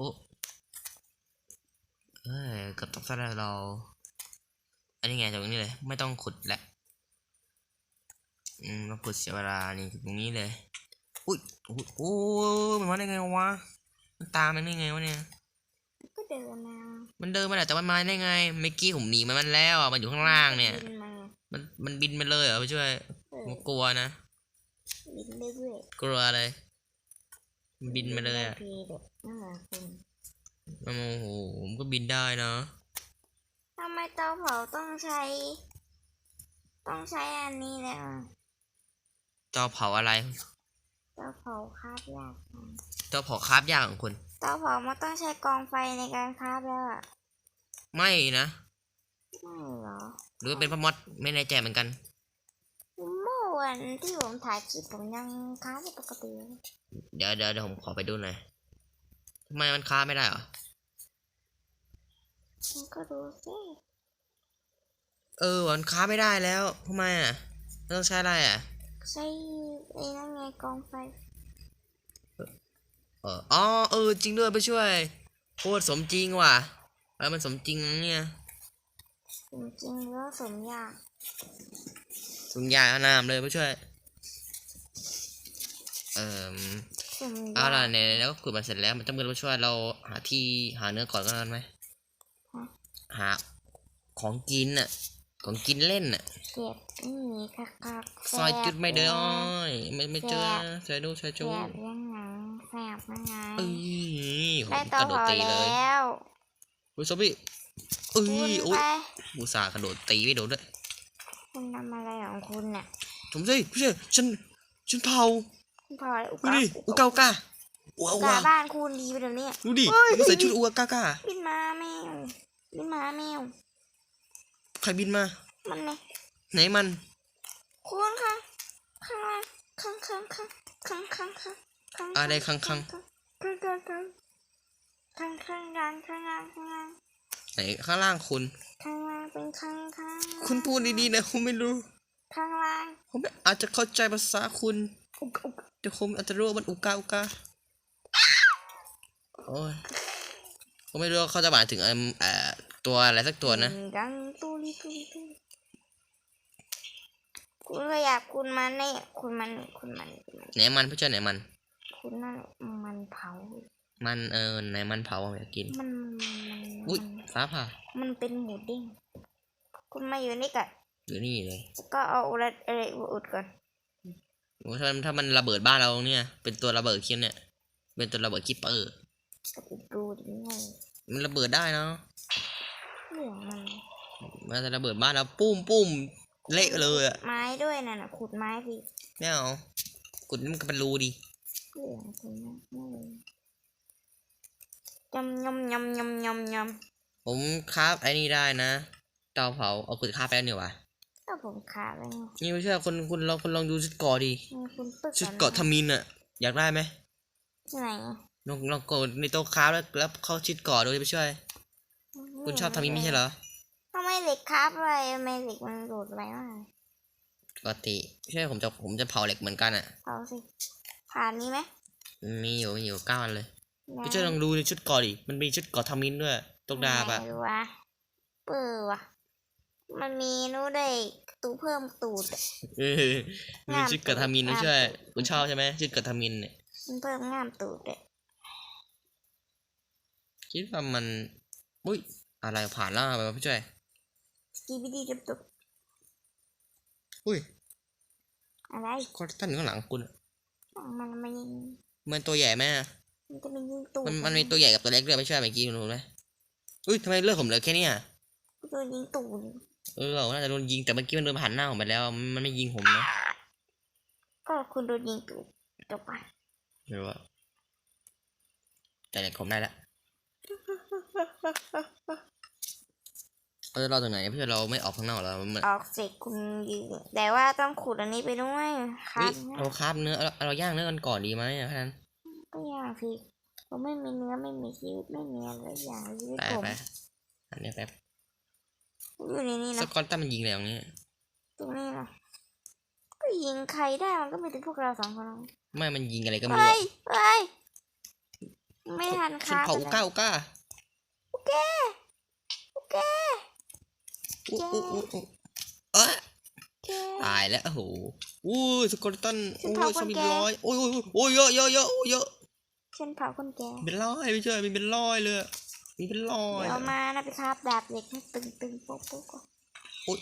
อ้เอ้ยเกับตกซะแล้วเรา อันนี้ไงตรงนี้เลย ไม่ต้องขุดแล้วอืมเราขุดเสียเวลานี่ตรงนี้เลย อุ้ยอุ้ยโอ้ยมันมาได้ไงวะ มันตามมันได้ไงวะเนี่ย ก็เดินมามันเดินมาแต่มันมาได้ไง เมื่อกี้ผมหนีมันมันแล้วอะ มันอยู่ข้างล่างเนี่ย บินมามันมันบินไปเลยเหรอไปช่วย เอผอมกลัวนะ บินเรื่อยกลัวเลยมันๆ บินมาเลยอะพีเด็กนั่นแหละคุณโอ้โหผมก็บินได้นะทำไมเตาเผาต้องใช้ ต้องใช้อันนี้แล้วอะเจ้าเผาอะไรเตาเผาคาบยากจังเจ้าเผาคราบยากของคุณเตาเผามันต้องใช้กองไฟในการคาบแล้วอะไม่นะไม่เหรอหรือว่าเป็นพระมอดไม่แน่ใจเหมือนกันเมื่อ วันที่ผมถ่ายคลิปผมยังคาบได้ปกติเลยเดี๋ยวเดี๋ยวเดี๋ยวผมขอไปดูหน่อยทำไมมันค้าบไม่ได้เหรอมันก็ดูสิเออมันค้าบไม่ได้แล้วทำไมอะมันต้องใช้อะไรอะ ใช้ไอ้นั่นไงกองไฟเอออ๋อเออจริงด้วยไปช่วยโคตรสมจริงว่ะแล้วมันสมจริงนะเนี่ย จริงๆแล้วสมยาก สมยาอนามเลยไปช่วย เอ่อสมเอายาล่ะกเนี่ยแล้วก็ขุดมันเสร็จแล้วมันจะมือไปช่วยเราหาที่หาเนื้อก่อนก็ได้ไหมฮะหาของกินน่ะ ของกินเล่นน่ะเก็บนี่คักคักๆซอยจุดไม่เด้อแซ่บอ้อยไม่ไม่เจอใช่ดูใช่แสจูบยังไงแสบยังไงเอ้ยผมได้กเตาระโดดเผาตีเลยแล้วอุ้ยซอมบี้เอ้ยคุณอุ้ยไปอุตส่าห์กระโดดตีไม่โดนด้วย คุณทำอะไรของคุณเนี่ยผมสิพี่เชยฉัน ฉันเผาคุณพอแล้วอุดูกาดิอุกาอุกาอุกาอุกากาบ้านคุณดีไปเดี๋ยวนี้ดูดิเฮ้ยมันใส่ชุดอุกากากาบินมาแมวบินมาแมวใครบินมา มันไงไหนมัน คุณค่ะข้างล่างข้างข้างข้างข้างข้างข้างข้างอะไรข้างข้างข้างข้างข้างข้างข้างข้างข้างล่างข้างล่าง ไหนข้างล่างคุณ ข้างล่างเป็นข้างข้างคุณพูดดีๆนะผมไม่รู้ ข้างล่างผมไม่อาจจะเข้าใจภาษาคุณอุกอุกแต่ผมอาจจะรู้ว่ามันอุกาอุกาโอ้ยผมไม่รู้ว่าเขาจะหมายถึงเอิ่มเอ่อตัวอะไรสักตัวนะดังตูลิตูลิตูลิคุณขยับคุณมันเนี่ยคุณมันคุณมันคุณมันไหนมันพี่เจ้าไหนมัน คุณนั่นมันเผา มันเออไหนมันเผาผมอยากกิน มันมัน อุ้ยมันฟ้าผ่ามันเป็นหมูเด้งคุณมาอยู่นี่ก่อนอยู่นี่เลย ก็เอาอะไรอะไรอุดก่อนโอ้ถ้ามันถ้ามันระเบิดบ้านเราเนี่ย เป็นตัวระเบิดคิดเนี่ย เป็นตัวระเบิดคิปเปอร์ก็ไปดูดิไงมันระเบิดได้เนาะเรื่องมันมันจะระเบิดบ้านเราปุ้มปุ้มเละเลยอะไม้ด้วยน่ะนะขุดไม้สิไม่เอากุดนี่มันก็เป็นรูดิเรื่องคุณนะไม่เล ยยำยำยำยำยำยผมคราฟไอ้นี่ได้นะเตาเผาเอากุดคราฟไปแล้วเนี่ยวะำก็ผมขาดไปไงนี่ไม่เชื่อคนคุณลองคุณลองดูชุดเกาะดิมีคุณปึ๊กชุดเกาะทมินอะอยากได้ไหมที่ไหนอะลองลองกดในโต๊ะคราฟแล้วแล้วเข้าชุดเกาะดูดิไปช่วยคุณชอบทมินไม่ใช่เหรอทำไมเหล็กครับอะไรทำไมเหล็กมันโดดอะไรวะปกติใช่ผมจะผมจะเผาเหล็กเหมือนกันอะเอาสิผ่านนี้ไหมมีอยู่มีอยู่เก้าอันเลย ได้ไปช่วยลองดูในชุดเกาะดิ มันมีชุดเกาะทมินด้วยตกดาบอะไหนวะเปื้อวะมันมีนู้นได้ตูเพิ่มตูดอะเออมีชุดเกาะทมินด้วยช่วยคุณชอบใช่ไหมชุดเกาะทมินเนี่ยมันเพิ่มง่ามตูดเลยคิดว่ามัน อุ้ย อะไรผ่านแล้วไปพี่ช่วยสกีบิดีจุบตุบอุ้ย อะไรก็ท่านอยู่ข้างหลังคุณอะมันไม่ยิงมันตัวใหญ่ไหมอะ มันจะไม่ยิงตูดมันมันมีตัวใหญ่กับตัวเล็กด้วยไม่ใช่เมื่อกี้คุณรู้ไหมอุ้ยทำไมเลือกผมเหลือแค่เนี้ยโดนยิงตูดเออเราน่าจะโดนยิงแต่เมื่อกี้มันเดินผ่านหน้าผมไปแล้วมันมันไม่ยิงผมนะก็คุณโดนยิงตูดจบไปไม่รู้ว่าแต่เหล็กผมได้ละเออเราตรงไหนเพื่อนเราไม่ออกข้างนอกแล้วมันออกเสร็จคุณยิงแต่ว่าต้องขุดอันนี้ไปด้วยครัเฮ้บยเราคาบเนื้อเราเราย่างเนื้อกันก่อนดีไหมอะท่าน ก็อย่างสิผมไม่มีเนื้อไม่มีชีวิตไม่มีอะไรอย่างชีวิตไปผมไปอันนี้แป๊บอยู่ในนี้สนะกอตตันมันยิงอะไรอย่างนี้ตรงนี้นะก็ยิงใครได้มันก็ไม่ถึงพวกเราสองคนหรอกไม่มันยิงอะไรก็ไม่รู้เฮ้อะยเฮ้ยไม่ทันคฉันรับเผาอุก้าอุก้าโอเคโอเคอุ๊อุ๊อุ๊อุ๊เอ๊ะโอเค ตายแล้วโอ้โหอู้ยสกอตตันฉัโอ้นเผายคนสมิแก่ธร้อยโอ้ยโอ้ยโอ้ยเยอะเยอะเยอะโอ้ยเยอะ ฉันเผาคนแก่เป็นร้อยไม่ใช่มีเป็นร้อยเลยมีเป็นร้อยเดี๋ยวมานะไปครับดาบเหล็กให้ตึงตึงๆโป๊กโป๊กโอ้ย